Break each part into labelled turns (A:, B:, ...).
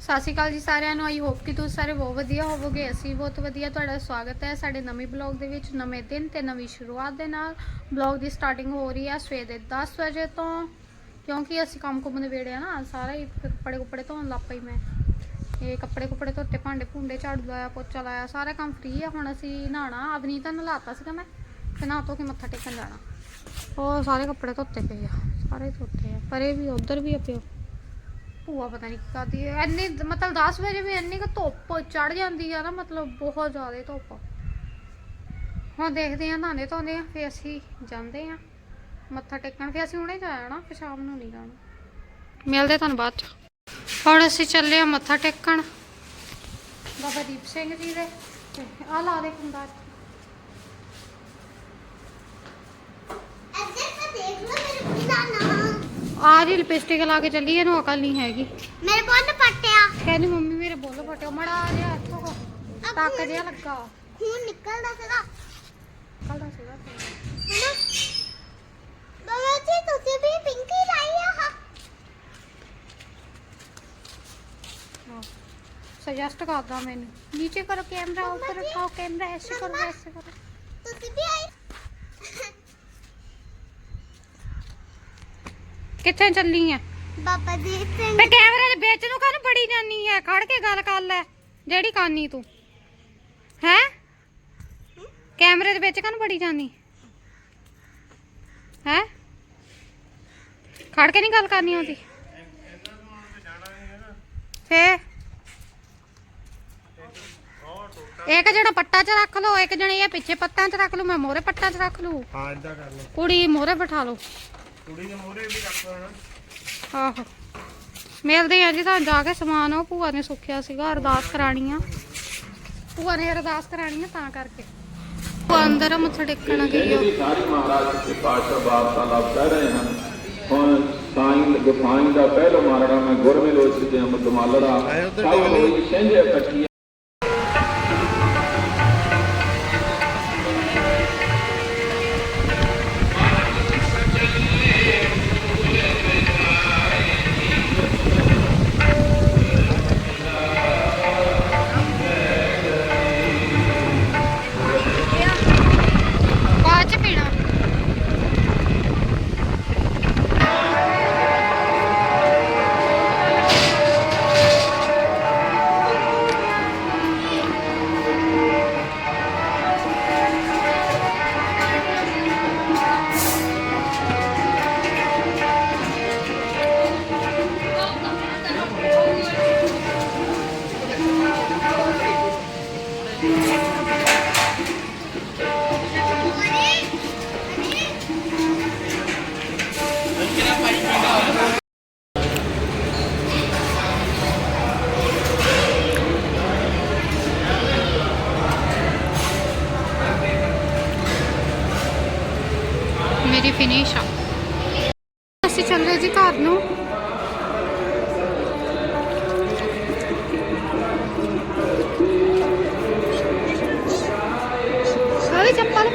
A: ਸਤਿ ਸ਼੍ਰੀ ਅਕਾਲ ਜੀ ਸਾਰਿਆਂ ਨੂੰ, ਆਈ ਹੋਪ ਕਿ ਤੁਸੀਂ ਸਾਰੇ ਬਹੁਤ ਵਧੀਆ ਹੋਵੋਗੇ। ਅਸੀਂ ਬਹੁਤ ਵਧੀਆ ਤੁਹਾਡਾ ਸਵਾਗਤ ਹੈ ਸਾਡੇ ਨਵੇਂ ਬਲੌਗ ਦੇ ਵਿੱਚ, ਨਵੇਂ ਦਿਨ ਤੇ ਨਵੀਂ ਸ਼ੁਰੂਆਤ ਦੇ ਨਾਲ। ਬਲੌਗ ਦੀ ਸਟਾਰਟਿੰਗ ਹੋ ਰਹੀ ਹੈ ਸਵੇਰ ਦੇ 10 ਵਜੇ ਤੋਂ, ਕਿਉਂਕਿ ਅਸੀਂ ਕੰਮ ਕੁੰਮ ਨਵੇੜਿਆ ਨਾ, ਸਾਰਾ ਹੀ ਕੱਪੜੇ ਕੁਪੜੇ ਧੋਣ ਲੱਗ ਪਈ ਮੈਂ। ਇਹ ਕੱਪੜੇ ਕੁਪੜੇ ਧੋਤੇ, ਭਾਂਡੇ ਭੁੰਡੇ ਝਾੜੂ ਲਾਇਆ, ਪੋਚਾ ਲਾਇਆ, ਸਾਰਾ ਕੰਮ ਫ੍ਰੀ ਆ, ਹੁਣ ਅਸੀਂ ਨਹਾਣਾ ਅਵਨੀਤ ਤਾਂ ਨਲਾਤਾ ਸੀਗਾ ਮੈਂ, ਤੇ ਨਹਾ ਧੋ ਕੇ ਮੱਥਾ ਟੇਕਣ ਜਾਣਾ। ਉਹ ਸਾਰੇ ਕੱਪੜੇ ਧੋਤੇ ਪਏ ਆ, ਸਾਰੇ ਧੋਤੇ ਆ, ਪਰੇ ਵੀ ਉਧਰ ਵੀ ਆ ਪਿਓ। ਭੂਆ ਪਤਾ ਨਹੀਂ ਕੀ ਕਰਦੀ ਮਤਲਬ 10 ਵਜੇ ਵੀ ਇੰਨੀ ਕੁ ਧੁੱਪ ਚੜ ਜਾਂਦੀ ਆ ਨਾ, ਮਤਲਬ ਬਹੁਤ ਜ਼ਿਆਦਾ ਧੁੱਪ। ਹੁਣ ਦੇਖਦੇ ਆ, ਨਹਾਉਂਦੇ ਧੋਂਦੇ ਆ ਫੇ ਅਸੀਂ ਜਾਂਦੇ ਆ। ਮੱਥਾ ਟੇਕਣ। ਫੇ ਅਸੀਂ ਹੁਣੇ ਜਾਇਆ ਨਾ ਫੇ ਸ਼ਾਮ ਨੂੰ ਨਹੀਂ ਜਾਣਾ। ਮਿਲਦੇ ਤੁਹਾਨੂੰ ਬਾਅਦ ਚ। ਹੁਣ ਅਸੀਂ ਚੱਲੇ ਆ ਮੱਥਾ ਟੇਕਣ। ਬਾਬਾ ਦੀਪ ਸਿੰਘ ਜੀ ਦੇ। ਤੇ ਆ ਲਾ ਦੇ ਕੁੰਡਾ
B: ਇੱਧਰ ਤਾਂ ਦੇਖ ਲਓ ਮੇਰੇ ਪੁੱਲਾ ਨਾ
A: ਆ ਜੀ ਲਿਪਸਟਿਕ ਲਾ ਕੇ ਚੱਲੀ ਇਹਨੂੰ ਅਕਲ ਨਹੀਂ ਹੈਗੀ
B: ਮੇਰੇ ਪੁੱਲ ਪੱਟਿਆ
A: ਕਹਿੰਦੀ ਮੰਮੀ ਮੇਰੇ ਬੋਲ ਫਟਿਓ ਮੜਾ ਜਿਹਾ ਇੱਥੋਂ ਕੋ ਟੱਕ ਜਿਹਾ ਲੱਗਾ
B: ਖੂਨ ਨਿਕਲਦਾ ਸੀਗਾ
A: ਕੱਲਦਾ ਸੀਗਾ
B: ਹੈਨਾ ਬਾਬਾ ਜੀ ਤੁਸੀਂ ਵੀ ਪਿੰਕੀ ਲਾਈ ਆ ਹਾਂ
A: सजेस्ट करदा मैंने नीचे करो कैमरा ऊपर
B: मम्मा जी,
A: उठाओ कैमरा ऐसे करो
B: मम्मा।
A: ऐसे करो ਕਿੱਥੇ ਚੱਲੀ ਐ
B: ਬਾਬਾ ਜੀ ਸਿੰਘ
A: ਤੇ ਕੈਮਰੇ ਦੇ ਵਿੱਚ ਨੂੰ ਕਾਹਨੂੰ ਬੜੀ ਜਾਨੀ ਐ ਖੜ ਕੇ ਗੱਲ ਕਰ ਲੈ। ਜਿਹੜੀ ਕਾਨੀ ਤੂੰ। ਹੈ? ਕੈਮਰੇ ਦੇ ਵਿੱਚ ਕਾਹਨੂੰ ਬੜੀ ਜਾਨੀ? ਹੈ? ਖੜ ਕੇ ਨਹੀਂ ਗੱਲ ਕਰਨੀ ਆਉਂਦੀ। ਫੇ ਇੱਕ ਜਣਾ ਪੱਟਾ 'ਚ ਰੱਖ ਲਓ ਇੱਕ ਜਣੇ ਇਹ ਪਿੱਛੇ ਪੱਟਾਂ 'ਚ ਰੱਖ ਲਓ ਮੈਂ ਮੋਰੇ ਪੱਟਾਂ 'ਚ ਰੱਖ ਲੂ
C: ਹਾਂ ਇਦਾਂ ਕਰ ਲਓ।
A: ਕੁੜੀ ਮੋਰੇ ਬਿਠਾ ਲਓ
C: ਕੁੜੀ ਦੇ ਮੋਹਰੇ ਵੀ ਰੱਖ ਲੈਣਾ।
A: ਆਹੋ। ਮਿਲਦੇ ਆ ਜੀ ਤੁਹਾਨੂੰ ਜਾ ਕੇ ਸਮਾਨ ਉਹ ਭੂਆ ਨੇ ਸੁੱਖਿਆ ਸੀਗਾ ਅਰਦਾਸ ਕਰਾਣੀ ਆ। ਭੂਆ ਨੇ ਅਰਦਾਸ ਕਰਾਣੀ ਆ ਤਾਂ ਕਰਕੇ। ਭੂਆ ਅੰਦਰ ਮੱਥਾ ਟੇਕਣ ਗਈ ਉਹ
D: ਸਾਰੀ ਮਹਾਰਾਜ ਦੇ ਪਾਤਸ਼ਾਹ ਬਾਪ ਤਾਲਾਬ ਕਹਿ ਰਹੇ ਹਨ। ਹੁਣ ਸਾਈਂ ਗੁਫਾਈਂ ਦਾ ਪਹਿਲੋ ਮਾਰੜਾ ਮੈਂ ਗੁਰਮੇ ਲੋਚ ਦੇ ਅਮਦ ਮਾਲੜਾ।
C: ਲਈ।
D: ਹੋਈ ਸੰਜੇ ਪੱਟੀ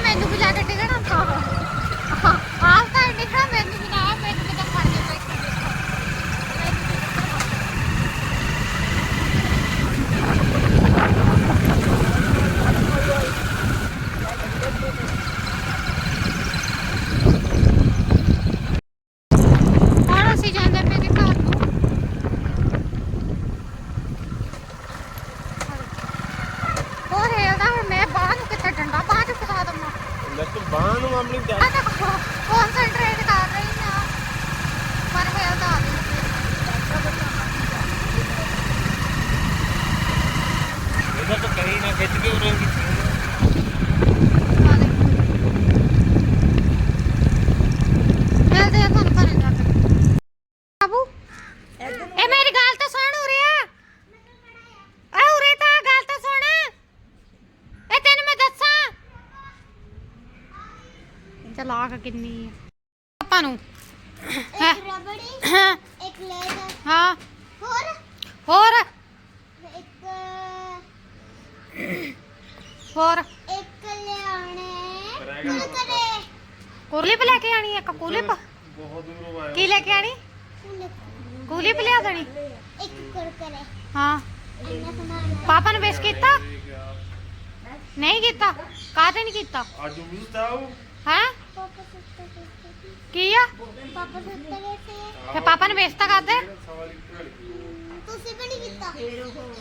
A: ਮੈਨੂੰ ਵੀ ਜਾ ਕੇ ਟਿਕਣਾ ਤਾਂ ਆਪ ਤਾਂ ਨਿਕਾ ਮੈਨੂੰ ਵੀ ਨਾ ਮੈਨੂੰ ਵੀ ਤਾਂ ਫੜ ਕੇ ਬੈਠ ਹੁਣ ਅਸੀਂ ਜਾਂਦੇ ਪਏ ਜੀ ਘਰ ਨੂੰ ਹੋਰ ਇਹ ਦਾ ਹੁਣ ਮੈਂ ਬਾਹਰ ਨੂੰ ਕਿੱਥੇ ਡੰਡਾ ਬਾਹਰ ਨੂੰ ਫਸਾ ਦਮਾ
C: ਲੈ ਤੂੰ ਬਾਹ ਨੂੰ ਆਪਣੀ
A: ਆ ਤਾਂ ਕਨਸੈਂਟਰੇਟ ਕਰ ਰਹੀ ਆ ਪਰ ਹੋਇਆ ਤਾਂ ਆ
C: ਇਹਦਾ ਤਾਂ ਕਹੀਂ ਨਾ ਖਿੱਚ ਕੇ ਉਰੇ
A: ਮਿਲਦੇ ਆ ਤੁਹਾਨੂੰ ਘਰੇ ਜਾ ਕੇ ਬਾਬੂ ਇਹ ਮੇਰੀ ਗੱਲ ਤਾਂ ਸੁਣ ਉਰੇ ਆ। ਆ ਉਰੇ ਤਾਂ ਗੱਲ ਤਾਂ ਸੁਣ। ਇਹ ਤੈਨੂੰ ਮੈਂ ਦੱਸਾਂ। ਚਲਾਕ ਕਿੰਨੀ ਆ। ਆਪਾਂ ਨੂੰ?
B: ਇੱਕ ਰਬੜੀ
A: ਹਾਂ।
B: ਇੱਕ ਲੈਦਰ
A: ਹਾਂ।
B: ਹੋਰ?
A: ਹੋਰ
B: ਇੱਕ
A: ਹੋਰ?
B: ਇੱਕ ਲਿਆਉਣੇ। ਕੁਰਕਰੇ
A: ਕੁਲਿਪ ਲੈ ਕੇ ਆਣੀ ਇੱਕ ਕੁਲਿਪ
C: ਬਹੁਤ ਦੂਰੋਂ ਆਇਆ
A: ਕੀ ਲੈ ਕੇ ਆਣੀ ਕੁਲਿਪ ਲਿਆ ਦੇਣੀ।
B: ਇੱਕ ਕੁਰਕਰੇ।
A: ਹਾਂ। ਪਾਪਾ ਨੇ ਵਿਸ਼ ਕੀਤਾ? ਨਹੀਂ ਕੀਤਾ? ਕਾਹਤੇ ਨਹੀਂ ਕੀਤਾ?
C: ਅੱਜ ਵੀ ਤਾਉ
A: ਹੈ? ਕੀ ਆ?
B: ਪਾਪਾ ਸੁੱਤੇ ਗਏ ਸੀ।
A: ਫੇ ਪਾਪਾ ਨੇ ਵਿਸ਼ ਤਾਂ ਕਰਦੇ
B: ਤੁਸੀਂ ਵੀ ਨਹੀਂ ਕੀਤਾ?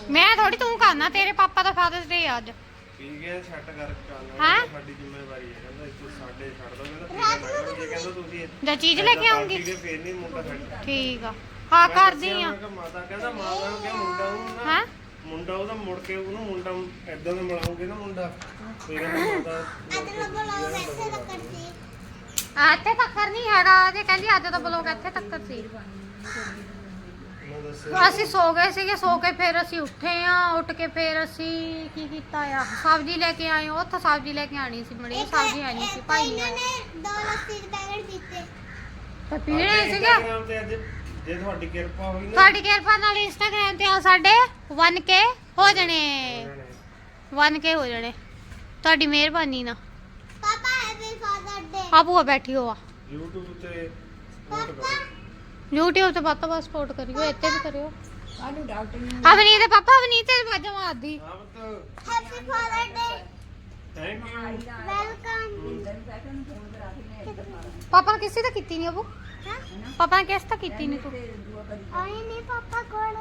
A: ਮੈਂ ਥੋੜੀ ਤੂੰ ਕਰਨਾ ਤੇਰੇ ਪਾਪਾ ਦਾ ਫਾਦਰਸ ਡੇ ਅੱਜ।
C: ਠੀਕ ਹੈ ਸੈੱਟ ਕਰ ਕਰਨਾ
A: ਹੈਂ?
C: ਸਾਡੀ ਜ਼ਿੰਮੇਵਾਰੀ ਹੈ ਕਹਿੰਦਾ ਇੱਥੇ ਸਾਡੇ ਛੱਡ ਦੋ ਕਹਿੰਦਾ ਫੇਰ ਲੱਗਣਗੇ ਕਹਿੰਦਾ ਤੁਸੀਂ
A: ਜਾਂ ਚੀਜ਼ ਲੈ ਕੇ ਆਉਂਗੀ।
C: ਠੀਕ ਹੈ ਫੇਰ ਨਹੀਂ ਮੁੰਡਾ ਛੱਡ
A: ਠੀਕ ਆ। ਹਾਂ ਕਰਦੀ ਆ।
C: ਮੈਂ ਕਿਹਾ ਮਾਤਾ ਕਹਿੰਦਾ ਮਾਤਾ ਨੂੰ ਕਿਹਾ ਮੁੰਡਾ ਨੂੰ ਨਾ
A: ਹੈ?
C: ਮੁੰਡਾ ਉਹਦਾ ਮੁੜ ਕੇ ਉਹਨੂੰ ਮੁੰਡਾ ਐਦਾਂ ਦਾ ਮਿਲਾਉਂਗੇ ਨਾ ਮੁੰਡਾ। ਫੇਰ ਮਾਤਾ
B: ਕਰਦੀ
A: ਇੱਥੇ ਤੱਕ ਨਹੀਂ ਹੈਗਾ ਜੇ ਕਹਿੰਦੀ ਅੱਜ ਦਾ ਬਲੋਗ ਇੱਥੇ ਤੱਕ ਸੀ। ਅਸੀਂ ਸੋ ਗਏ ਸੀਗੇ ਸੋ ਕੇ ਫਿਰ ਅਸੀਂ ਉੱਠੇ ਆ ਉੱਠ ਕੇ ਫਿਰ ਅਸੀਂ ਕੀ ਕੀਤਾ ਆ? ਸਬਜ਼ੀ ਲੈ ਕੇ ਆਏ ਉੱਥੇ ਸਬਜ਼ੀ ਲੈ ਕੇ ਆਣੀ ਸੀ ਮੜੀ ਸਬਜ਼ੀ ਆਣੀ ਸੀ ਭਾਈ
B: ਇਹਨਾਂ
A: ਨੇ।
B: ਨੇ ਦੋ ਲੱਸੀ ਦੇ ਪੈਕਟ ਦਿੱਤੇ।
A: ਤੇ ਪੀਣੇ ਸੀਗੇ?
C: Instagram ਤੇ ਅੱਜ ਜੇ ਤੁਹਾਡੀ ਕਿਰਪਾ ਹੋਈ ਨਾ।
A: ਤੁਹਾਡੀ ਕਿਰਪਾ ਨਾਲ ਇੰਸਟਾਗ੍ਰam ਤੇ ਆ ਸਾਡੇ 1k ਹੋ ਜਾਣੇ। 1k ਹੋ ਜਾਣੇ। ਤੁਹਾਡੀ ਮਿਹਰਬਾਨੀ ਨਾਲ।
B: ਪਾਪਾ ਹੈਪੀ ਫਾਦਰ ਡੇ
A: ਆ ਬੈਠੀ ਹੋਆ।
C: YouTube ਤੇ
B: ਪਾਪਾ
A: YouTube ਤੇ ਬੱਤ ਬਸ ਸਪੋਰਟ ਕਰਿਓ ਇੱਥੇ ਵੀ ਕਰਿਓ। ਅਵਨੀਤ ਦੇ ਪਾਪਾ ਅਵਨੀਤ ਤੇ ਬਾਜਾ ਮਾਰਦੀ।
C: ਹਾਂ ਪੁੱਤ।
B: Happy father day
C: thank you
B: welcome
A: ਪਾਪਾ ਨੇ ਕਿਸੇ ਤਾਂ ਕੀਤੀ ਨਹੀਂ ਅਬੂ? ਪਾਪਾ ਨੇ ਕਿਸ ਤਾਂ ਕੀਤੀ ਨਹੀਂ ਤੂੰ?
B: ਆਈ ਨਹੀਂ ਪਾਪਾ ਕੋਲ।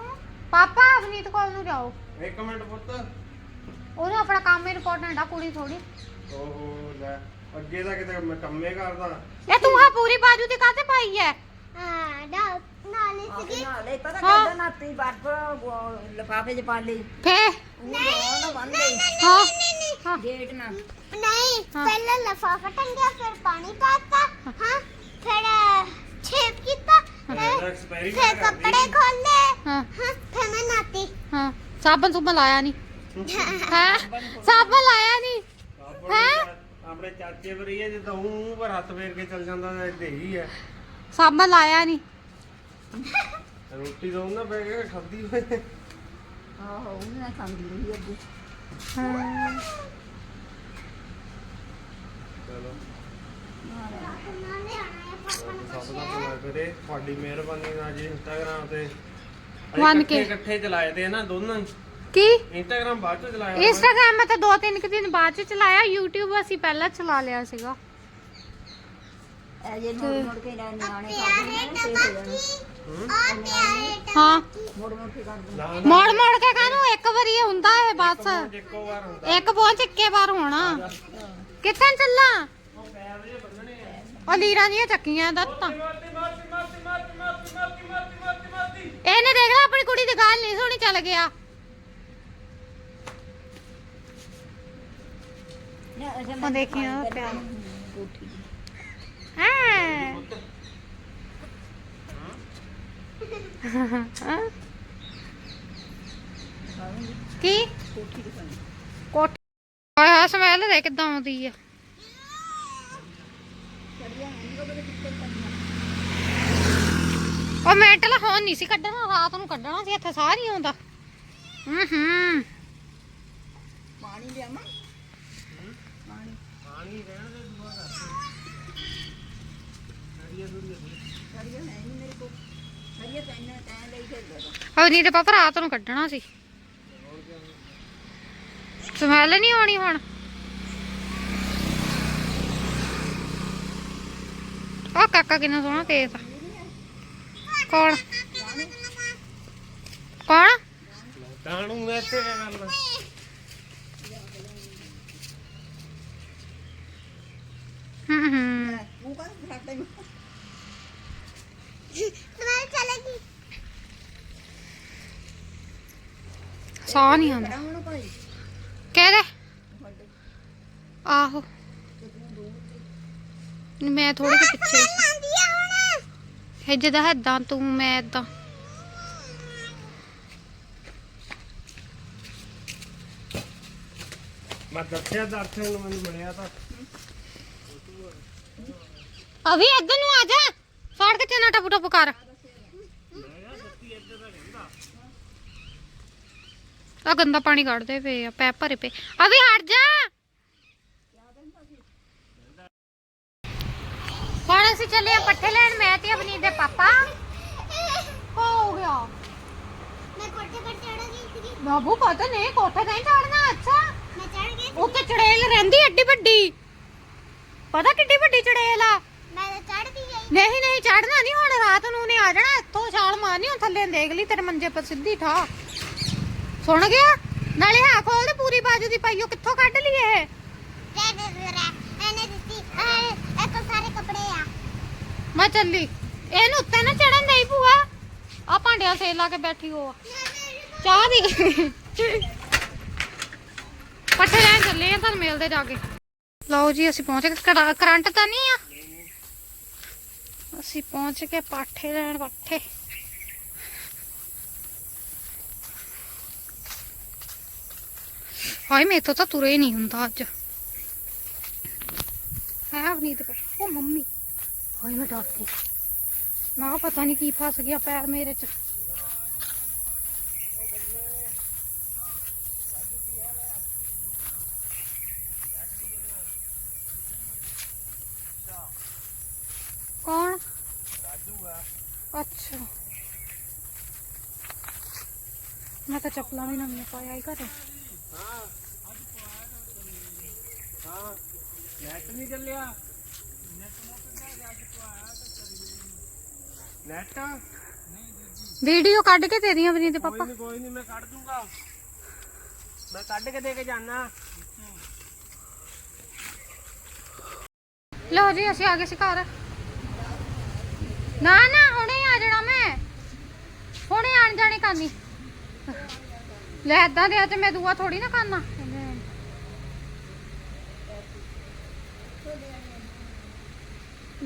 A: ਪਾਪਾ ਅਵਨੀਤ ਕੋਲ ਨੂੰ ਜਾਓ।
C: ਇੱਕ ਮਿੰਟ ਪੁੱਤ।
A: ਉਹਨੂੰ ਆਪਣਾ ਕੰਮ ਇੰਪੋਰਟੈਂਟ ਆ ਕੁੜੀ ਥੋੜੀ
C: ਓਹੋ ਲੈ। ਅੱਗੇ ਤਾਂ ਕਿਤੇ ਮੈਂ ਕੰਮੇ ਕਰਦਾ।
A: ਇਹ ਤੂੰ ਆ ਪੂਰੀ ਬਾਜੂ ਦੀ ਕਾਤੇ ਪਾਈ ਐ?
B: ਹਾਂ ਨਾ ਨਾਲੇ ਸੀਗੀ
E: ਨਾਲੇ ਪਤਾ
A: ਹਾਂ।
E: ਕਿੱਦਾਂ ਨਾਤੀ ਬਰਫ ਲਫਾਫੇ ਚ ਪਾ ਲਈ
A: ਫੇ
E: ਉਹ ਨਾ ਬੰਨ ਲਈ
A: ਹਾਂ
B: ਨਹੀਂ ਨਹੀਂ
A: ਹਾਂ।
E: ਗੇਟ ਨਾ।
B: ਨਹੀਂ
A: ਹਾਂ।
B: ਪਹਿਲਾਂ ਲਫਾਫਾ ਟੰਗਿਆ ਫਿਰ ਪਾਣੀ ਪਾਤਾ ਹਾਂ। ਫਿਰ ਛੇਪ ਕੀਤਾ
C: ਇਹਦਾ
B: ਫਿਰ
C: ਐਕਸਪੈਰੀਮੈਂਟ
B: ਫਿਰ ਕੱਪੜੇ ਖੋਲੇ
A: ਹਾਂ।
B: ਹਾਂ। ਫਿਰ ਮੈਂ ਨਾਤੀ
A: ਹਾਂ। ਸਾਬਣ ਸੁਬਣ ਲਾਇਆ ਨਹੀਂ ਹਾਂ। ਸਾਬਣ ਲਾਇਆ ਨਹੀਂ ਹੈਂ?
C: ਆਪਣੇ ਚਾਚੇ ਵਰੀ ਹੈ ਜਿੱਦਾਂ ਉਹ ਪਰ ਹੱਥ ਫੇਰ ਕੇ ਚੱਲ ਜਾਂਦਾ ਤਾਂ ਏਦਾਂ ਹੀ ਹੈ
A: ਸਾਬਣ ਲਾਇਆ ਨਹੀਂ
C: ਰੋਟੀ ਤਾਂ ਉਹਨਾਂ ਬੈ ਕੇ ਖਾਦੀ ਹੋਏ।
E: ਆਹੋ ਉਹਨੇ ਨਾ ਖਾਂਦੀ ਰਹੀ ਅੱਗੇ।
C: ਚਲੋ। ਸਭ ਦਾ ਭਲਾ ਕਰੇ। ਤੁਹਾਡੀ ਮਿਹਰਬਾਨੀ ਨਾਲ ਜੀ ਇੰਸਟਾਗ੍ਰਾਮ ਤੇ।
A: One
C: ਇਕੱਠੇ
A: K
C: ਇਕੱਠੇ ਚਲਾਏ ਤੇ ਨਾ ਦੋਨਾਂ
A: ਕੀ?
C: ਇੰਸਟਾਗ੍ਰਾਮ ਬਾਅਦ ਚ ਚਲਾਇਆ
A: ਇੰਸਟਾਗ੍ਰਾਮ ਮੈਂ ਤਾਂ ਦੋ ਤਿੰਨ ਕੁ ਦਿਨ ਬਾਅਦ ਚ ਚਲਾਇਆ। YouTube ਅਸੀਂ ਪਹਿਲਾਂ ਚਲਾ ਲਿਆ ਸੀਗਾ।
E: ਇਹ ਜੇ ਮੋੜ ਮੋੜ ਕੇ ਨਾ ਨਿਆਣੇ
B: ਪਿਆਰੇ
E: ਕਰਦੇ ਨੇ ਸੇਫ ਹੋ ਜਾਣ।
B: ਟਮਾਕੀ ਆ ਪਿਆਰੇ
A: ਹਾਂ।
E: ਮੋੜ ਮੋੜ ਕੇ ਕਰਦੇ
C: ਨਾ।
A: ਮੋੜ ਮੋੜ ਕੇ ਕਾਹਨੂੰ? ਇੱਕ ਵਾਰੀ ਹੁੰਦਾ ਹੈ ਬਸ।
C: ਇੱਕੋ ਵਾਰ ਹੁੰਦਾ।
A: ਇੱਕ ਪਹੁੰਚ ਇੱਕੇ ਵਾਰ ਹੋਣਾ। ਕਿੱਥੇ ਚੱਲਾਂ? ਉਹ ਲੀਰਾਂ ਦੀਆਂ ਚੱਕੀਆਂ ਦੱਤਾਂ ਇਹਨੇ ਦੇਖ ਲਾ ਆਪਣੀ ਕੁੜੀ ਦੀ ਗੱਲ ਨਹੀਂ ਸੁਣੀ ਚੱਲ ਗਿਆ। ਉਹ ਦੇਖੀ ਨਾ ਪਿਆਰ
E: ਕੋਠੀ
A: ਹਾਂ ਕੀ?
E: ਕੋਠੀ। ਦੀ ਬਣੀ
A: ਕੋਠੀ ਆਇਆ ਸਮੈਲ ਦੇ ਕਿਦਾਂ ਆਉਂਦੀ ਆ। ਉਹ ਮੈਂਟਲ ਹੋਣ ਨਹੀਂ ਸੀ ਕੱਢਣਾ ਰਾਤ ਨੂੰ ਕੱਢਣਾ ਸੀ ਇੱਥੇ ਸਾਹ ਨਹੀਂ ਆਉਂਦਾ। ਹੂੰ ਹੂੰ
E: ਪਾਣੀ ਲਿਆਵਾਂ? ਪਾਣੀ।
C: ਪਾਣੀ
A: ਉਹ ਨਹੀਂ ਤੇ ਪਾਪਾ ਰਾਤ ਨੂੰ ਕੱਢਣਾ ਸੀ। ਸਮੈਲ ਨਹੀਂ ਆਉਣੀ ਹੁਣ? ਉਹ ਕਾਕਾ ਕਿੰਨਾ ਸੋਹਣਾ ਤੇਜ਼ ਆ। ਕੌਣ? ਕੌਣ?
C: ਟਾਣੂ ਮੈਂ ਇੱਥੇ ਕਰਨਾ
A: ਹੂੰ ਹੂੰ।
E: ਤੂੰ ਕਰ ਫਟਾਈ
A: ਸਾਹ ਨਹੀਂ ਆਉਂਦਾ।
E: ਕਹਿ
A: ਦੇ। ਆਹੋ। ਮੈਂ ਥੋੜੇ ਜਿਹਾ ਪਿੱਛੇ ਸੀ। ਜਦਾ ਹੱਦਾਂ ਤੂੰ ਮੈਂ ਇਦਾਂ
C: ਮੈਂ ਦੱਸਿਆ ਦਰਸ਼ਨ ਨੂੰ ਮੈਨੂੰ ਮਿਲਿਆ ਤਾਂ।
A: ਅਭੀ ਇੱਧਰ ਨੂੰ ਆ ਜਾ। ਫੜ ਕੇ ਚਨਾ ਟਪ ਟਪ ਕਰ। ਆ ਗੰਦਾ ਪਾਣੀ ਕੱਢਦੇ ਪਏ ਆ ਪੈਪ ਭਰੇ ਪਏ। ਅਭੀ ਹਟ ਜਾ। ਹੁਣ ਅਸੀਂ ਚੱਲੇ ਆ ਪੱਠੇ ਲੈਣ ਮੈਂ ਤੇ ਅਵਨੀਤ ਦੇ ਪਾਪਾ। ਹੋ ਗਿਆ।
B: ਮੈਂ ਕੋਠੇ ਪਰ ਚੜ ਗਈ
A: ਬਾਬੂ ਪਤਾ ਨਹੀਂ ਕੋਠੇ ਤੇ ਚੜਨਾ ਅੱਛਾ।
B: ਮੈਂ ਚੜ ਗਈ।
A: ਉੱਤੇ ਚੜੇਲ ਰਹਿੰਦੀ ਏਡੀ ਵੱਡੀ। ਪਤਾ ਕਿੱਡੀ ਵੱਡੀ ਚੜੇਲ ਆ?
B: ਮੈਂ ਤਾਂ ਚੜਦੀ ਗਈ
A: ਨਹੀਂ ਨਹੀਂ ਚੜਨਾ ਨਹੀਂ ਹੁਣ ਰਾਤ ਨੂੰ ਨੇ ਆ ਜਾਣਾ ਇੱਥੋਂ ਛਾਲ ਮਾਰਨੀ ਹੁਣ ਥੱਲੇ ਦੇਖ ਲਈ ਤੇਰੇ ਮੰਜੇ ਪਰ ਸਿੱਧੀ ਠਾ ਸੁਣ ਗਿਆ? ਨਾਲੇ ਹਾਂ ਖੋਲ ਦੇ ਪੂਰੀ ਬਾਜੂ ਦੀ ਪਾਈਓ, ਕਿੱਥੋਂ ਕੱਢ ਲਈ ਇਹ? ਮੈਂ ਚੱਲੀ। ਇਹਨੂੰ ਉੱਤੇ ਨਾ ਚੜਨ ਦੇਈ ਭੂਆ। ਆ ਭਾਂਡਿਆਂ ਸੇ ਲਾ ਕੇ ਬੈਠੀ ਹੋ ਚਾਹ ਦੀ। ਪੱਠੇ ਲੈਣ ਚੱਲੇ ਆ, ਤੁਹਾਨੂੰ ਮਿਲਦੇ ਜਾ ਕੇ। ਲਓ ਜੀ, ਅਸੀਂ ਪਹੁੰਚ ਗਏ। ਕਰੰਟ ਤਾਂ ਨਹੀਂ ਆ? ਅਸੀਂ ਪਹੁੰਚ ਕੇ ਪਾਠੇ ਲੈਣ, ਪਾਠੇ। ਹਾਏ ਮੇਥੋਂ ਤਾਂ ਤੁਰੇ ਹੀ ਨਹੀਂ ਹੁੰਦਾ ਅੱਜ ਹੈ ਅਵਨੀਤ ਪਰ ਉਹ ਮੰਮੀ ਹਾਏ ਮੈਂ ਡਰ ਗਈ ਮੈਂ ਕਿਹਾ ਪਤਾ ਨਹੀਂ ਕੀ ਫਸ ਗਿਆ ਪੈਰ ਮੇਰੇ ਚ ਕੌਣ ਅੱਛਾ ਮੈਂ ਤਾਂ ਚੱਪਲਾਂ ਵੀ ਨਵੀਆਂ ਪਾਇਆ ਹੀ ਘਰੇ
C: ਨੈਟ ਨਹੀਂ ਚੱਲਿਆ ਨੈਟ
A: ਵੀਡੀਓ ਕੱਢ ਕੇ ਦੇ ਦੀਆਂ ਬਣੀ ਤੇ
C: ਕੋਈ
A: ਪਾਪਾ
C: ਨਹੀਂ ਕੋਈ ਨਹੀਂ ਮੈਂ ਕੱਢ ਦੂੰਗਾ ਮੈਂ ਕੱਢ ਕੇ ਦੇ ਕੇ ਜਾਣਾ
A: ਲਓ ਜੀ ਅਸੀਂ ਆ ਗਏ ਸੀ ਘਰ ਨਾ ਨਾ ਹੁਣੇ ਆ ਜਾਣਾ ਮੈਂ ਹੁਣੇ ਆਣ ਜਾਣੇ ਕਰਨੀ ਲੈ ਏਦਾਂ ਦੇ ਅੱਜ ਮੈਂ ਦੁਆ ਥੋੜੀ ਨਾ ਕਰਨਾ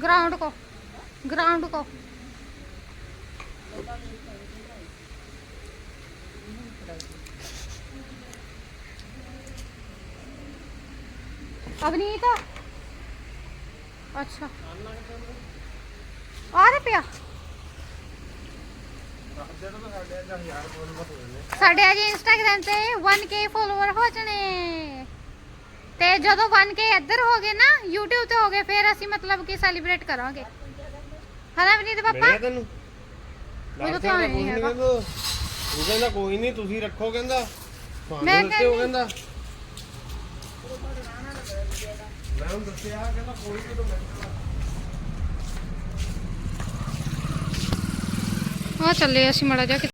A: ग्राउंड को ग्राउंड को। अब नहीं था अच्छा। आ रहा पिया? साढ़े अज इंस्टाग्राम से वन के फॉलोअर हो जाने। ਤੇ ਜਦੋਂ 1k ਇੱਧਰ ਹੋ ਗਏ ਨਾ YouTube ਤੇ ਹੋ ਗਏ ਫਿਰ ਅਸੀਂ ਮਤਲਬ ਕਿ ਸੈਲੀਬ੍ਰੇਟ ਕਰਾਂਗੇ। ਹਨਾ ਪਾਪਾ?
C: ਮਿਲਿਆ ਤੈਨੂੰ?
A: ਮੈਨੂੰ
C: ਕਹਿੰਦਾ
A: ਨਹੀਂ ਹੈਗਾ।
C: ਕਹਿੰਦਾ ਉਹ ਕਹਿੰਦਾ ਕੋਈ ਨਹੀਂ ਤੁਸੀਂ ਰੱਖੋ ਕਹਿੰਦਾ। ਤੁਹਾਨੂੰ
A: ਮੈਂ
C: ਦੱਸਿਓ
A: ਕਹਿੰਦੀ-
C: ਕਹਿੰਦਾ। ਮੈਂ ਉਹਨੂੰ ਦੱਸਿਆ ਕਹਿੰਦਾ ਕੋਈ ਨਹੀਂ ਤੂੰ
A: ਆ ਚੱਲੇ ਅਸੀਂ ਮੜਾ ਜਾ